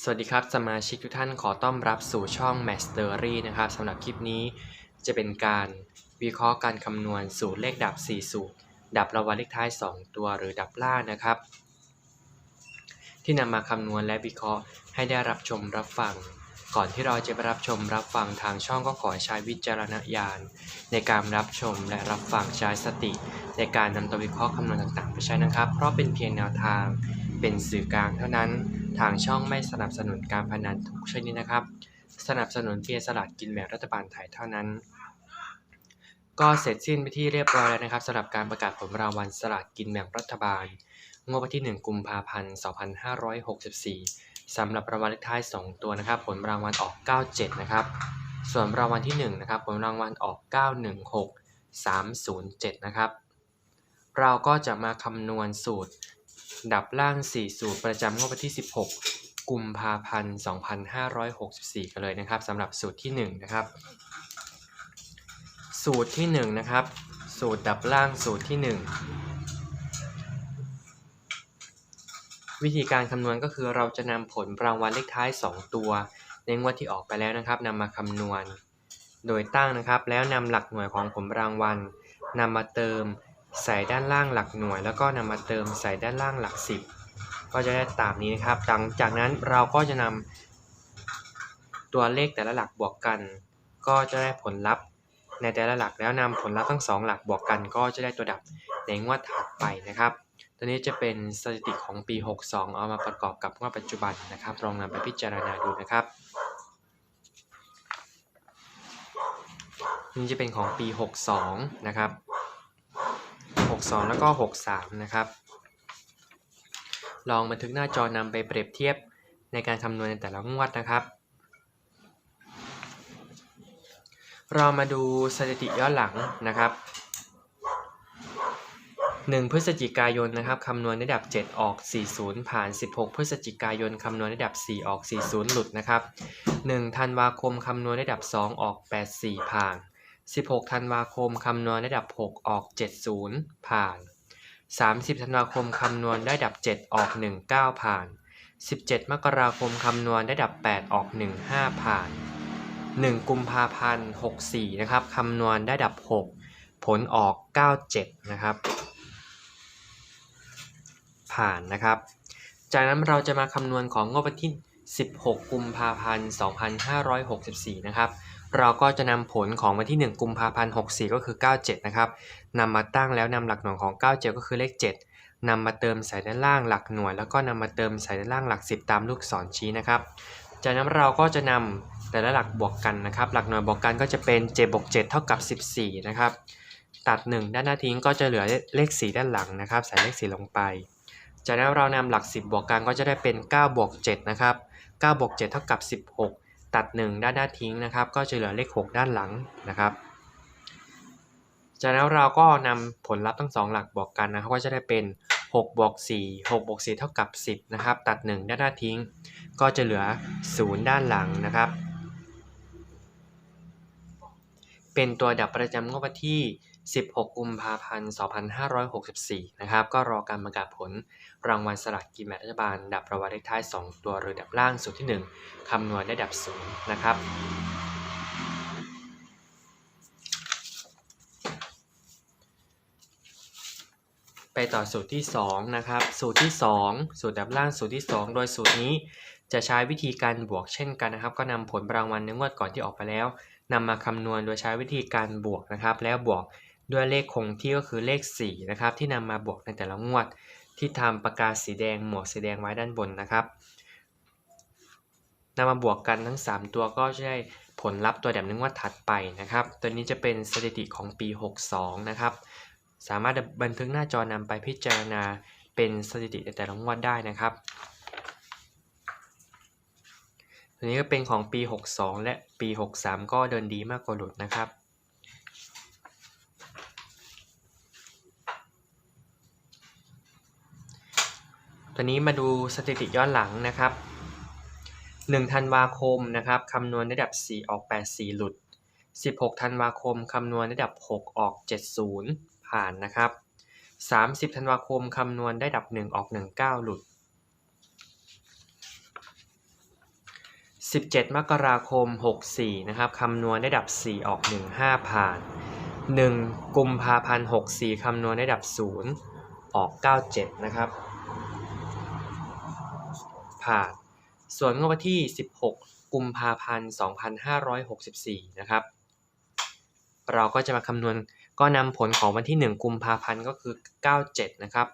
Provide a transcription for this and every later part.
สวัสดีครับสมาชิกทุกท่านขอต้อนรับสู่ช่อง Mastery นะครับสำหรับคลิปนี้จะเป็นการวิเคราะห์การคำนวณสูตรเลขดับ 4 สูตร ดับรางวัลเลขท้าย 2 ตัวหรือดับล่านะครับ ที่นำมาคำนวณและวิเคราะห์ให้ได้รับชมรับฟัง ก่อนที่เราจะไปรับชมรับฟังทางช่องก็ขอใช้วิจารณญาณ ในการรับชมและรับฟังใช้สติ ในการนำตัววิเคราะห์คำนวณต่างๆ ไปใช้นะครับ เพราะเป็นเพียงแนวทาง เป็นสื่อกลางเท่านั้น ทางช่องไม่สนับสนุนการพนันทุกชนิดนะครับ สนับสนุนเพียงสลากกินแบ่งรัฐบาลไทยเท่านั้น ก็เสร็จสิ้นไปที่เรียบร้อยแล้วนะครับสำหรับการประกาศผลรางวัลสลากกินแบ่งรัฐบาลงวดวันที่ 1 กุมภาพันธ์ 2564 สำหรับรางวัลเลขท้าย 2 ตัวนะครับ ผลรางวัลออก 97 นะครับ ส่วนรางวัลที่ 1 นะครับ ผลรางวัลออก 916 307 นะครับ เราก็จะมาคำนวณสูตร ดับล่าง 4 สูตรประจำงวดวันที่ 16 กุมภาพันธ์ 2564 กันเลยนะครับสำหรับสูตรที่ 1 นะครับ สูตรที่ 1 นะครับ สูตรดับล่างสูตรที่ 1 วิธีการคำนวณก็คือเราจะนำผลรางวัลเลขท้าย 2 ตัว ในงวดที่ออกไปแล้วนะครับนำมาคำนวณ โดยตั้งนะครับแล้วนำหลักหน่วยของผลรางวัลนำมาเติม ใส่ด้านล่างหลักหน่วย แล้วก็นำมาเติมใส่ด้านล่างหลัก 10 ก็จะได้ตามนี้นะครับหลังจากนั้นเราก็จะนำตัวเลขแต่ละหลักบวกกัน ก็จะได้ผลลัพธ์ในแต่ละหลักแล้วนำผลลัพธ์ทั้งสองหลักบวกกัน ก็จะได้ตัวดับในงวดถัดไปนะครับ ตัวนี้จะเป็นสถิติของปี 62 เอามาประกอบกับงวดปัจจุบันนะครับลองนำไปพิจารณาดูนะครับนี่จะเป็นของปี 62 นะครับ 62 แล้วก็ 63 นะครับ ลองบันทึกหน้าจอนำไปเปรียบเทียบในการคำนวณในแต่ละงวดนะครับ เรามาดูสถิติย้อนหลังนะครับ 1 พฤศจิกายนนะครับคำนวณระดับ 7 ออก 40 ผ่าน 16 พฤศจิกายนคำนวณระดับ 4 ออก 40 หลุดนะครับ 1 ธันวาคมคำนวณระดับ 2 ออก 84 ผ่าน 16 ธันวาคมคำนวณระดับ 6 ออก 70 ผ่าน 30 ธันวาคมคำนวณระดับ 7 ออก 19 ผ่าน 17 มกราคมคำนวณระดับ 8 ออก 15 ผ่าน 1 กุมภาพันธ์ 64 นะครับคำนวณระดับ 6 ผลออก 97 นะครับ ผ่านนะครับ จากนั้นเราจะมาคำนวณของงบวันที่ 16 กุมภาพันธ์ 2564 นะครับ เราก็จะนำผลของวันที่ 1 กุมภาพันธ์64 ก็คือ 97 นะครับนำมาตั้งแล้วนำหลักหน่วยของ 97 ก็คือเลข 7นำมาเติมใส่ด้านล่างหลักหน่วย แล้วก็นำมาเติมใส่ด้านล่างหลัก 10 ตามลูกศรชี้นะครับ จากนั้นเราก็จะนำแต่ละหลักบวกกันนะครับ หลักหน่วยบวกกันก็จะเป็น7บวก7เท่ากับ 14 นะครับ ตัด 1 ด้านหน้าทิ้งก็จะเหลือเลข 4 ด้านหลังนะครับ ใส่เลข 4 ลงไป จากนั้นเรานำหลัก 10 บวกกันก็จะได้เป็น9บวก7นะครับ9บวก7เท่ากับ 16 ตัด 1 ด้านหน้าทิ้งนะครับ ก็จะเหลือเลข 6 ด้านหลังนะครับ จากนั้นเราก็นำผลลัพธ์ทั้งสองหลักบวกกันนะครับก็จะได้เป็น6บวก4 6บวก4เท่ากับ 10นะครับ ตัด 1 ด้านหน้าทิ้ง ก็จะเหลือ 0 ด้านหลังนะครับ เป็นตัวดับประจำงวดวันที่ 16 กุมภาพันธ์ 2564 นะครับ ก็รอการประกาศผลรางวัลสลากกินแบ่งรัฐบาล ดับปรางวัลเลขท้าย 2 ตัวหรือดับล่างสุดที่ 1 คำนวณได้ดับ0นะครับ ไปต่อสูตรที่ 2 นะครับ สูตรที่ 2 สูตรดับล่างสูตรที่ 2 โดยสูตรนี้จะใช้วิธีการบวกเช่นกันนะครับ ก็นำผลรางวัลในงวดก่อนที่ออกไปแล้วนำมาคำนวณโดยใช้วิธีการบวกนะครับ แล้วบวก ด้วยเลขคงที่ก็คือเลข4นะครับที่นำมาบวกในแต่ละงวด ที่ทำปากกาสีแดงหมวกสีแดงไว้ด้านบนนะครับนำมาบวกกันทั้ง 3 ตัวก็จะได้ผลลัพธ์ตัวดับในงวดถัดไปนะครับ ตัวนี้จะเป็นสถิติของปี 62 นะครับ สามารถบันทึกหน้าจอนำไปพิจารณาเป็นสถิติในแต่ละงวดได้นะครับ ตัวนี้ก็เป็นของปี 62 และปี 63 ก็เดินดีมากกว่าหลุดนะครับ ตัวนี้มาดูสถิติย้อนหลังนะครับ1ธันวาคมนะครับคำนวณระดับ 4 ออก 84 หลุด 16ธันวาคมคำนวณระดับ 6 ออก 70 ผ่านนะครับ 30ธันวาคมคำนวณได้ดับ 1 ออก 19 หลุด 17 มกราคม 64 นะครับคำนวณได้ดับ 4 ออก 1 5 ผ่าน 1 กุมภาพันธ์ 64 คำนวณได้ดับ 0 ออก 97 นะครับ ผ่าน ส่วนงวดวันที่ 16 กุมภาพันธ์ 2564 นะครับ เราก็จะมาคำนวณก็นำผลของวันที่ 1 กุมภาพันธ์ก็คือ 97 นะครับ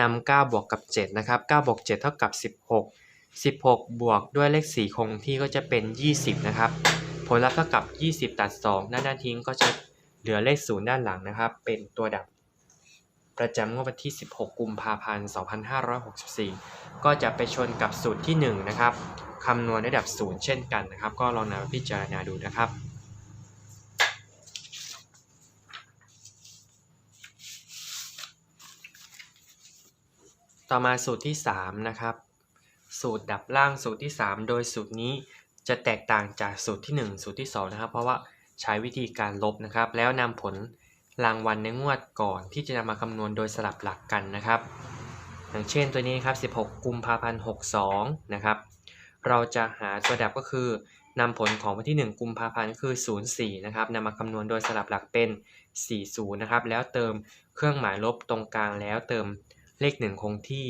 นำ9บวกกับ 7 นะครับ9บวก 7 เท่ากับ 16 16 บวกด้วยเลข 4 คงที่ก็จะเป็น 20 นะครับ ผลลัพธ์เท่ากับ 20 ตัด 2 ด้านด้านทิ้งก็จะเหลือเลข 0 ด้านหลังนะครับ เป็นตัวดับ ประจำงวดวันที่ 16 กุมภาพันธ์ 2564 ก็จะไปชนกับสูตรที่ 1 นะครับคำนวณได้ดับ 0 เช่นกันนะครับ ก็ลองนำมาพิจารณาดูนะครับต่อมาสูตรที่ 3 นะครับ สูตรดับล่างสูตรที่ 3 โดยสูตรนี้จะแตกต่างจากสูตรที่ 1 สูตรที่ 2 นะครับ เพราะว่าใช้วิธีการลบนะครับ แล้วนำผล รางวัลในงวดก่อนที่จะนำมาคำนวณโดยสลับหลักกันนะครับ อย่างเช่นตัวนี้ครับ 16 กุมภาพันธ์ 62 นะครับ เราจะหาตัวดับก็คือนำผลของวันที่ 1 กุมภาพันธ์คือ 04 นะครับนำมาคำนวณโดยสลับหลักเป็น 40 นะครับ แล้วเติมเครื่องหมายลบตรงกลางแล้วเติมเลข 1 คงที่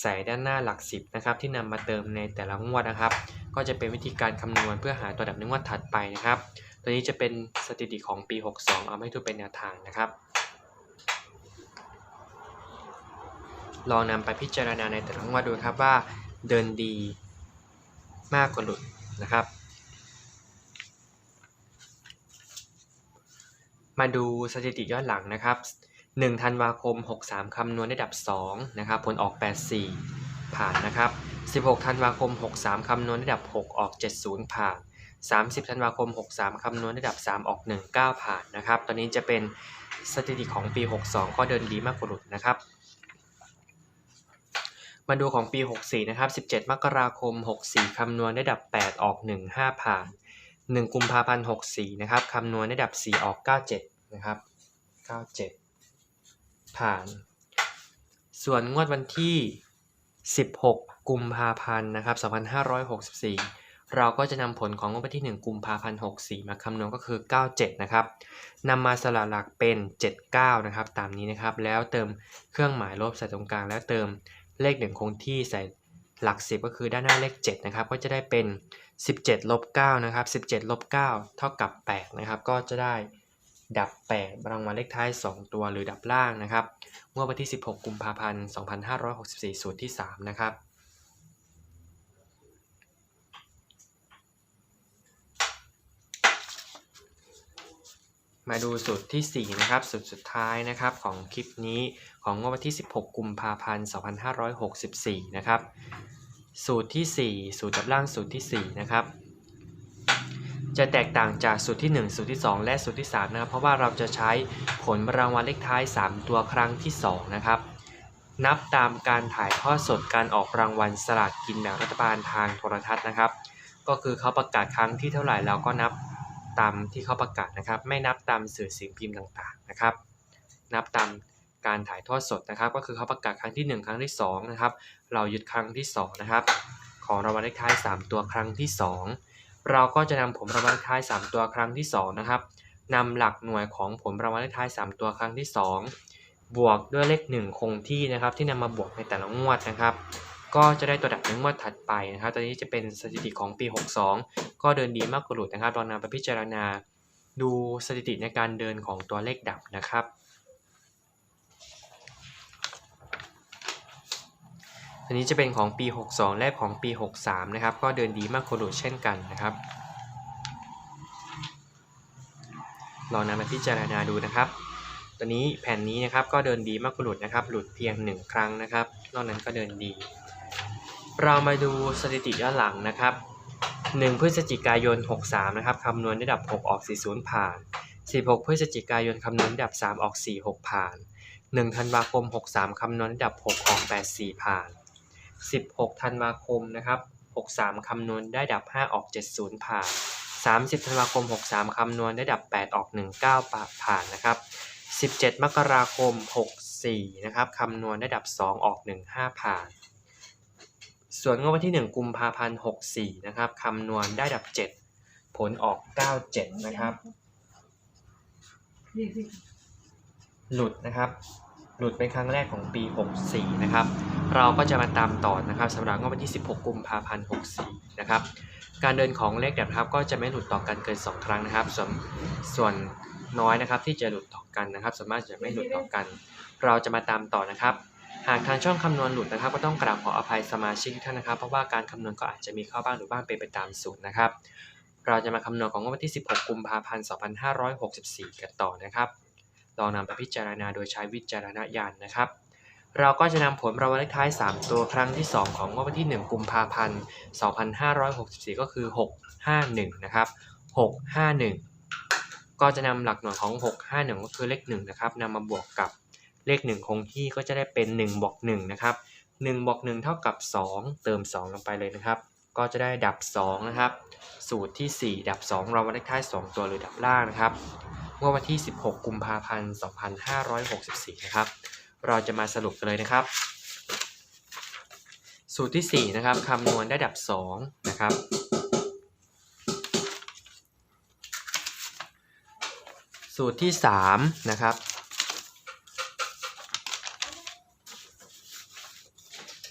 ใส่ด้านหน้าหลัก 10 นะครับ ที่นำมาเติมในแต่ละงวดนะครับ ก็จะเป็นวิธีการคำนวณเพื่อหาตัวดับในงวดถัดไปนะครับ ตัวนี้จะเป็นสถิติของปี 62 เอามาให้ดูเป็นแนวทางนะครับ ลองนำไปพิจารณาในแต่ละงวดดูครับว่าเดินดีมากกว่าหลุดนะครับ มาดูสถิติย้อนหลังนะครับ1ธันวาคม 63 คำนวณได้ดับ2นะครับผลออก 84 ผ่านนะครับ 16 ธันวาคม 63 คำนวณได้ดับ 6 ออก 70 ผ่าน 30 ธันวาคม 63 คำนวณได้ดับ 3 ออก 19 ผ่านนะครับ ตอนนี้จะเป็นสถิติของปี 62 ก็เดินดีมากกว่าหลุดนะครับ มาดูของปี 64 นะครับ 17 มกราคม 64 คำนวณได้ดับ 8 ออก 15 ผ่าน 1 กุมภาพันธ์ 64 นะครับ คำนวณได้ดับ 4 ออก 97 นะครับ 97 ผ่าน ส่วนงวดวันที่ 16 กุมภาพันธ์ นะครับ 2564 เราก็จะนำผลของงวดวันที่ 1 กุมภาพันธ์64 มาคำนวณก็คือ 97 นะครับนำมาสละหลักเป็น 79 นะครับ ตามนี้นะครับ แล้วเติมเครื่องหมายลบใส่ตรงกลาง แล้วเติมเลข 1 คงที่ใส่หลัก 10 ก็คือด้านหน้าเลข 7 นะครับ ก็จะได้เป็น 17 ลบ 9 นะครับ 17 ลบ 9 เท่ากับ 8 นะครับ ก็จะได้ดับ 8 รางวัลเลขท้าย 2 ตัวหรือดับล่างนะครับงวดวันที่ 16 กุมภาพันธ์ 2564 สูตรที่ 3 นะครับ มาดูสูตรที่ 4 นะครับ สูตรสุดท้ายนะครับของคลิปนี้ของงวดวันที่ 16 กุมภาพันธ์ 2564 นะครับ สูตรที่ 4 สูตรดับล่างสูตรที่ 4 นะครับ จะแตกต่างจากสูตรที่ 1 สูตรที่ 2 และสูตรที่ 3 นะครับ เพราะว่าเราจะใช้ผลรางวัลเลขท้าย 3 ตัวครั้งที่ 2 นะครับ นับตามการถ่ายทอดสดการออกรางวัลสลากกินแบ่งรัฐบาลทางโทรทัศน์นะครับ ก็คือเขาประกาศครั้งที่เท่าไหร่เราก็นับ ตามที่เขาประกาศนะครับ ไม่นับตามสื่อสิ่งพิมพ์ต่างๆนะครับ นับตามการถ่ายทอดสดนะครับ ก็คือเขาประกาศครั้งที่ 1 ครั้งที่2นะครับ เรายึดครั้งที่2นะครับ ของรางวัลเลขท้าย 3 ตัวครั้งที่ 2 เราก็จะนำผลรางวัลเลขท้าย 3 ตัวครั้งที่2นะครับนำหลักหน่วยของผลรางวัลเลขท้าย 3 ตัวครั้งที่ 2 บวกด้วยเลข 1 คงที่นะครับ ที่นำมาบวกในแต่ละงวดนะครับ ก็จะได้ตัวดับในงวดถัดไปนะครับ ตอนนี้จะเป็นสถิติของปี 62 ก็เดินดีมากกว่าหลุดนะครับลองนำไปพิจารณาดูสถิติในการเดินของตัวเลขดับนะครับ อันนี้จะเป็นของปี 62 และของปี 63 นะครับ ก็เดินดีมากกว่าหลุดเช่นกันนะครับลองนำมาพิจารณาดูนะครับ ตัวนี้แผ่นนี้นะครับก็เดินดีมากกว่าหลุดนะครับ หลุดเพียง 1 ครั้งนะครับ นอกนั้นก็เดินดี เรามาดูสถิติย้อนหลังนะครับ 1 พฤศจิกายน 63 นะครับคำนวณได้ดับ 6 ออก 40 ผ่าน 16 พฤศจิกายนคำนวณได้ดับ 3 ออก 46 ผ่าน 1 ธันวาคม 63 คำนวณได้ดับ 6 ออก 84 ผ่าน 16 ธันวาคมนะครับ 63 คำนวณได้ดับ 5 ออก 70 ผ่าน 30 ธันวาคม 63 คำนวณได้ดับ 8 ออก 19 ผ่านนะครับ 17 มกราคม 64 นะครับคำนวณได้ดับ 2 ออก 15 ผ่าน ส่วนงวดวันที่ 1 กุมภาพันธ์64 นะครับคำนวณได้ดับ 7 ผลออก 97 นะครับ หลุดนะครับ หลุดเป็นครั้งแรกของปี 64 นะครับ เราก็จะมาตามต่อนะครับสำหรับงวดวันที่ 16 กุมภาพันธ์64 นะครับ การเดินของเลขดับครับ ก็จะไม่หลุดต่อกันเกิน 2 ครั้งนะครับ ส่วนส่วนน้อยนะครับที่จะหลุดต่อกันนะครับส่วนมากจะไม่หลุดต่อกัน เราจะมาตามต่อนะครับ หากทางช่องคำนวณหลุดนะครับ ก็ต้องกราบขออภัยสมาชิกทุกท่านนะครับ เพราะว่าการคำนวณก็อาจจะมีข้าบ้างหรือบ้างเป็นไปตามสูตรนะครับ เราจะมาคำนวณของงวดวันที่ 16 กุมภาพันธ์ 2564 กันต่อนะครับ ลองนำไปพิจารณาโดยใช้วิจารณญาณนะครับ เราก็จะนำผลรางวัลเลขท้าย 3 ตัวครั้งที่ 2 ของงวดวันที่ 1 กุมภาพันธ์ 2564 ก็คือ 651 นะครับ 651 ก็จะนำหลักหน่วยของ 651 ก็คือเลข1นะครับนำมาบวกกับ เลข 1 คงที่ก็จะได้เป็น1บวก1นะครับ1บวก1เท่ากับ 2 เติม 2 ลงไปเลยนะครับ ก็จะได้ดับ 2 นะครับ สูตรที่ 4 ดับ2รางวัลเลขท้าย 2 ตัวหรือดับล่างนะครับ เมื่อวันที่ 16 กุมภาพันธ์ 2564 นะครับ เราจะมาสรุปกันเลยนะครับ สูตรที่ 4 นะครับคำนวณได้ดับ 2 นะครับสูตรที่ 3 นะครับ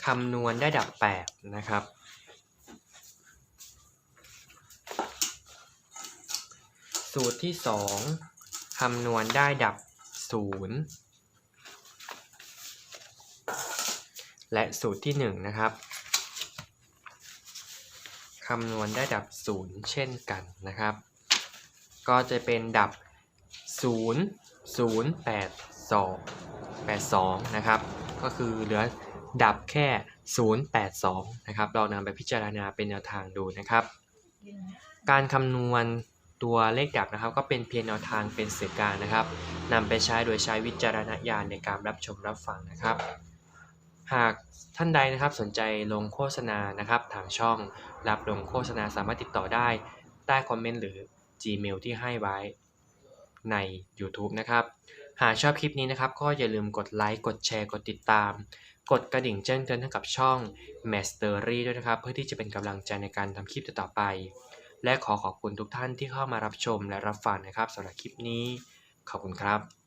คำนวณได้ดับ8นะครับ สูตรที่2คำนวณได้ดับ0และสูตรที่1นะครับคำนวณได้ดับ0เช่นกันนะครับ ก็จะเป็นดับ0 0 8 2 8 2นะครับ ก็คือเหลือ ดับแค่ 0 8 2 นะครับ เรานำไปพิจารณาเป็นแนวทางดูนะครับ การคำนวณตัวเลขดับนะครับ ก็เป็นเพียงแนวทางเป็นสื่อกลางนะครับนำไปใช้โดยใช้วิจารณญาณในการรับชมรับฟังนะครับ หากท่านใดนะครับสนใจลงโฆษณานะครับ ทางช่องรับลงโฆษณาสามารถติดต่อได้ใต้คอมเมนต์หรือ Gmail ที่ให้ไว้ใน YouTube นะครับ หากชอบคลิปนี้นะครับ ก็อย่าลืมกดไลค์ กดแชร์ กดติดตาม กดกระดิ่งแจ้งเตือนให้กับช่อง Mastery ด้วยนะครับ เพื่อที่จะเป็นกำลังใจในการทำคลิปต่อไป และขอขอบคุณทุกท่านที่เข้ามารับชมและรับฟังนะครับสำหรับคลิปนี้ ขอบคุณครับ